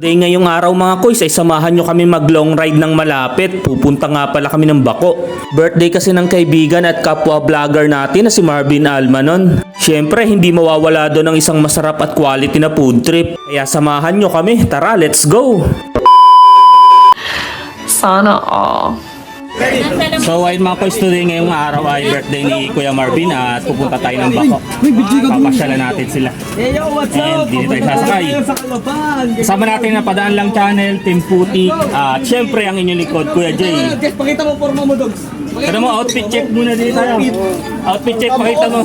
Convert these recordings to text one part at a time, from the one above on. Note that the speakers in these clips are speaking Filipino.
Day ngayong araw mga koys ay samahan nyo kami mag long ride ng malapit. Pupunta nga pala kami ng Bako. Birthday kasi ng kaibigan at kapwa vlogger natin na si Marvin Almanon. Siyempre hindi mawawala doon ang isang masarap at quality na food trip. Kaya samahan nyo kami. Tara, let's go! Sana all. So ayun mga koys, today ngayong araw ay birthday ni Kuya Marvin at pupunta tayo ng Bako. Papasyalan natin sila. And up? di tayo sasakay. Kasama natin na Padaan Lang Channel, Team Putik, at syempre ang inyong likod, Kuya Jay. Guys, pakita mo forma mo, dogs. Ano mo, outfit check muna dito tayo. Outfit check, pakita mo.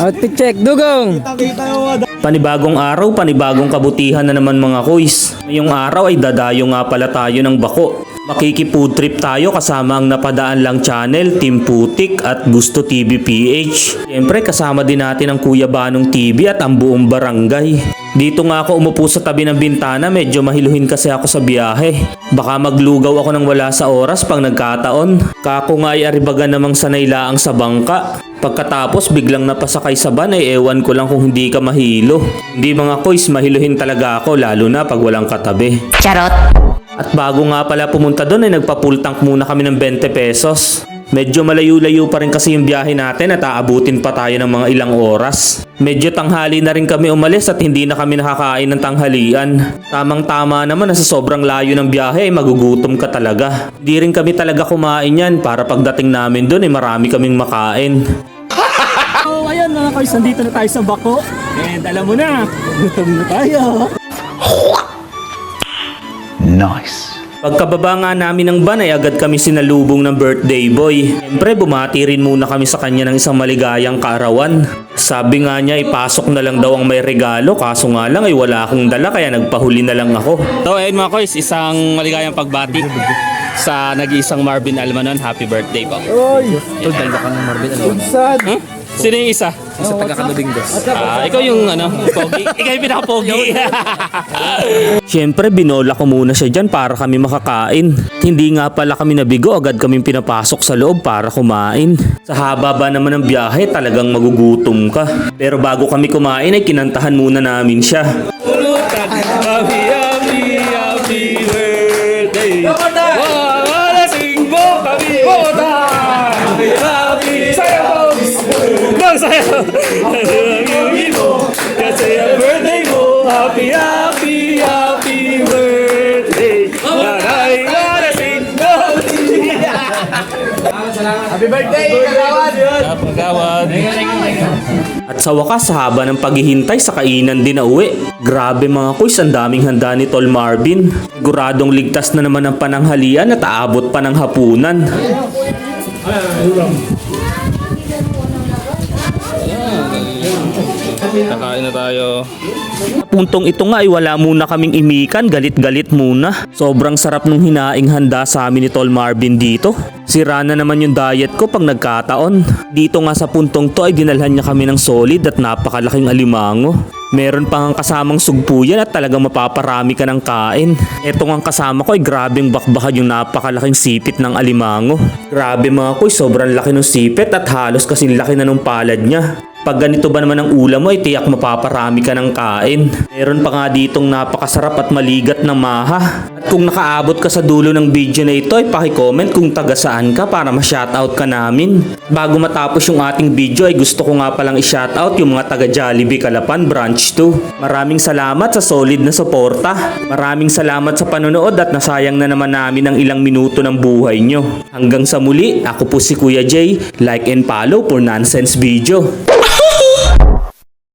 Outfit check, dugong! Pakita mo, panibagong araw, panibagong kabutihan na naman mga kuys. Ngayong araw ay dadayo nga pala tayo ng bako. Makiki-food trip tayo kasama ang Napadaan Lang Channel, Team Putik at Gusto TV PH. Siyempre kasama din natin ang Kuya Banong TV at ang buong barangay. Dito nga ako umupo sa tabi ng bintana, medyo mahiluhin kasi ako sa biyahe. Baka maglugaw ako ng wala sa oras pang nagkataon. Kako nga ay aribagan namang sanay laang sa bangka. Pagkatapos biglang napasakay sa van ay ewan ko lang kung hindi ka mahilo. Hindi mga koys, mahiluhin talaga ako lalo na pag walang katabi. At bago nga pala pumunta doon ay nagpa-full tank muna kami ng 20 pesos. Medyo malayo-layo pa rin kasi yung biyahe natin at aabutin pa tayo ng mga ilang oras. Medyo tanghali na rin kami umalis at hindi na kami nakakain ng tanghalian. Tamang-tama naman na sa sobrang layo ng biyahe ay magugutom ka talaga. Di rin kami talaga kumain yan para pagdating namin doon ay marami kaming makain. So, ayan mga guys, nandito na tayo sa Bako. And alam mo na, gutom na tayo. Pagkababa nga namin ng van ay agad kami sinalubong ng birthday boy. Siyempre bumati rin muna kami sa kanya ng isang maligayang kaarawan. Sabi nga niya ipasok na lang daw ang may regalo kaso nga lang ay wala akong dala kaya nagpahuli na lang ako. So ayun mga koys, isang maligayang pagbati sa nag-iisang Marvin Almanon. Happy birthday po. Oy! Tugtanda ka ng Marvin, ano? Sad! Huh? Sino yung isa? Sa taga-kanubing dos. Ah, ikaw yung ano, pogi. ikaw yung pinaka-pogi. Siyempre, binola ko muna siya dyan para kami makakain. Hindi nga pala kami nabigo, agad kaming pinapasok sa loob para kumain. Sa haba ba naman ng biyahe, talagang magugutom ka. Pero bago kami kumain ay kinantahan muna namin siya. Happy, Bang sayo. Kasi ang birthday mo. Happy, happy, happy birthday. Nanay, walasing mo. Happy birthday, Kalawan! Pagawad. At sa wakas, sa haba ng paghihintay sa kainan din na uwi. Grabe mga kuys, ang daming handa ni Tol Marvin. Guradong ligtas na naman ang pananghalian at aabot pa ng hapunan. Kakain na tayo. Puntong ito nga ay wala muna kaming imikan, galit-galit muna. Sobrang sarap nung hinaing handa sa amin ni Tol Marvin dito. Sira na naman yung diet ko pag nagkataon. Dito nga sa puntong to ay dinalhan niya kami ng solid at napakalaking alimango. Meron pang kasamang sugpo yan at talagang mapaparami ka ng kain. Ito nga kasama ko ay grabing bakbakan yung napakalaking sipit ng alimango. Grabe mga koy, sobrang laki ng sipit at halos kasing laki na nung palad niya. Pag ganito ba naman ang ulam mo, ay tiyak mapaparami ka ng kain. Meron pa nga ditong napakasarap at maligat na maha. At kung nakaabot ka sa dulo ng video na ito, ay pakicomment kung taga saan ka para ma-shoutout ka namin. Bago matapos yung ating video, ay gusto ko nga palang i-shoutout yung mga taga Jollibee Calapan Branch 2. Maraming salamat sa solid na suporta. Maraming salamat sa panonood at nasayang na naman namin ang ilang minuto ng buhay nyo. Hanggang sa muli, ako po si Kuya Jay. Like and follow for nonsense video.